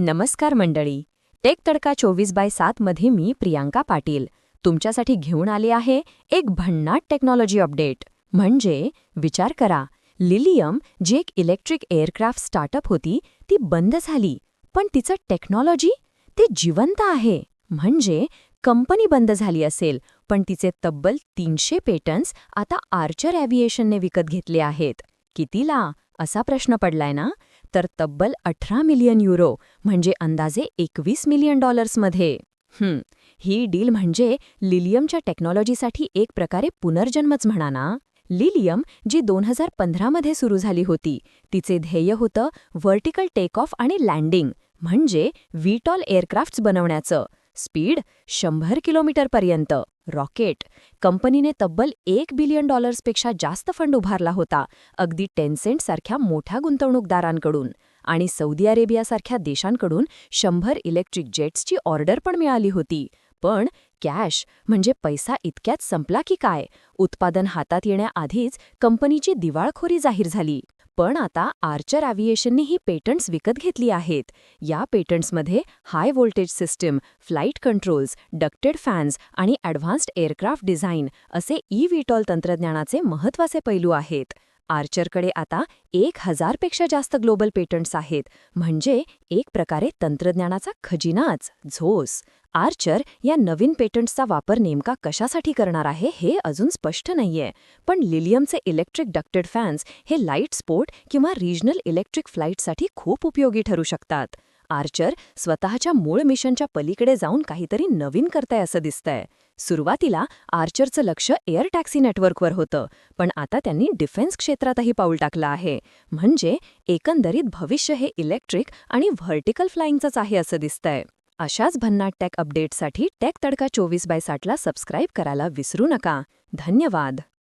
नमस्कार मंडळी. टेक तडका चोवीस बाय सातमध्ये मी प्रियांका पाटील. तुमच्यासाठी घेऊन आले आहे एक भन्नाट टेक्नॉलॉजी अपडेट म्हणजे विचार करा. लिलियम जी एक इलेक्ट्रिक एअरक्राफ्ट स्टार्टअप होती ती बंद झाली. पण तिचं टेक्नॉलॉजी ते जिवंत आहे. म्हणजे कंपनी बंद झाली असेल पण तिचे तब्बल तीनशे पेटंट्स आता आर्चर ॲव्हिएशनने विकत घेतले आहेत. कितीला? असा प्रश्न पडलाय ना? तर तब्बल अठरा मिलियन युरो म्हणजे अंदाजे एकवीस मिलियन डॉलर्समध्ये. हं, ही डील म्हणजे लिलियमच्या टेक्नॉलॉजीसाठी एक प्रकारे पुनर्जन्मच म्हणा ना. लिलियम जी दोन हजार पंधरामध्ये सुरू झाली होती तिचे ध्येय होतं व्हर्टिकल टेक ऑफ आणि लँडिंग म्हणजे व्हीटॉल एअरक्राफ्ट्स बनवण्याचं. स्पीड शंभर किलोमीटरपर्यंत. रॉकेट. कंपनीने तब्बल एक बिलियन डॉलर्सपेक्षा जास्त फंड उभारला होता अगदी टेन्सेंट सारख्या मोठ्या गुंतवणूकदारांकडून. आणि सौदी अरेबियासारख्या देशांकडून शंभर इलेक्ट्रिक जेट्सची ऑर्डर पण मिळाली होती. पण कॅश म्हणजे पैसा इतक्यात संपला की काय? उत्पादन हातात येण्याआधीच कंपनीची दिवाळखोरी जाहीर झाली. पण आता आर्चर ॲव्हिएशनने ही पेटंट्स विकत घेतली आहेत. या पेटंट्समध्ये high voltage system flight controls ducted fans आणि ॲडव्हान्स्ड एअरक्राफ्ट डिझाईन असे ई व्हीटॉल तंत्रज्ञानाचे महत्त्वाचे पैलू आहेत. आर्चरकडे आता एक हजारपेक्षा जास्त ग्लोबल पेटंट्स आहेत. म्हणजे एक प्रकारे तंत्रज्ञानाचा खजिनाच झोस. आर्चर या नवीन पेटंट्सचा वापर नेमका कशासाठी करणार आहे हे अजून स्पष्ट नाहीये. पण लिलियमचे इलेक्ट्रिक डक्टेड फॅन्स हे लाइट स्पोर्ट किंवा रिजनल इलेक्ट्रिक फ्लाईटसाठी खूप उपयोगी ठरू शकतात. आर्चर स्वतःच्या मूळ मिशनच्या पलीकडे जाऊन काहीतरी नवीन करताय असं दिसतंय. सुरुवातीला आर्चरचं लक्ष एअर टॅक्सी नेटवर्कवर होतं पण आता त्यांनी डिफेन्स क्षेत्रातही पाऊल टाकलं आहे. म्हणजे एकंदरीत भविष्य हे इलेक्ट्रिक आणि व्हर्टिकल फ्लाईंगचंच आहे असं दिसतंय. अशाच भन्नाट टेक अपडेटसाठी टेक तडका चोवीस बाय साठला सबस्क्राईब करायला विसरू नका. धन्यवाद.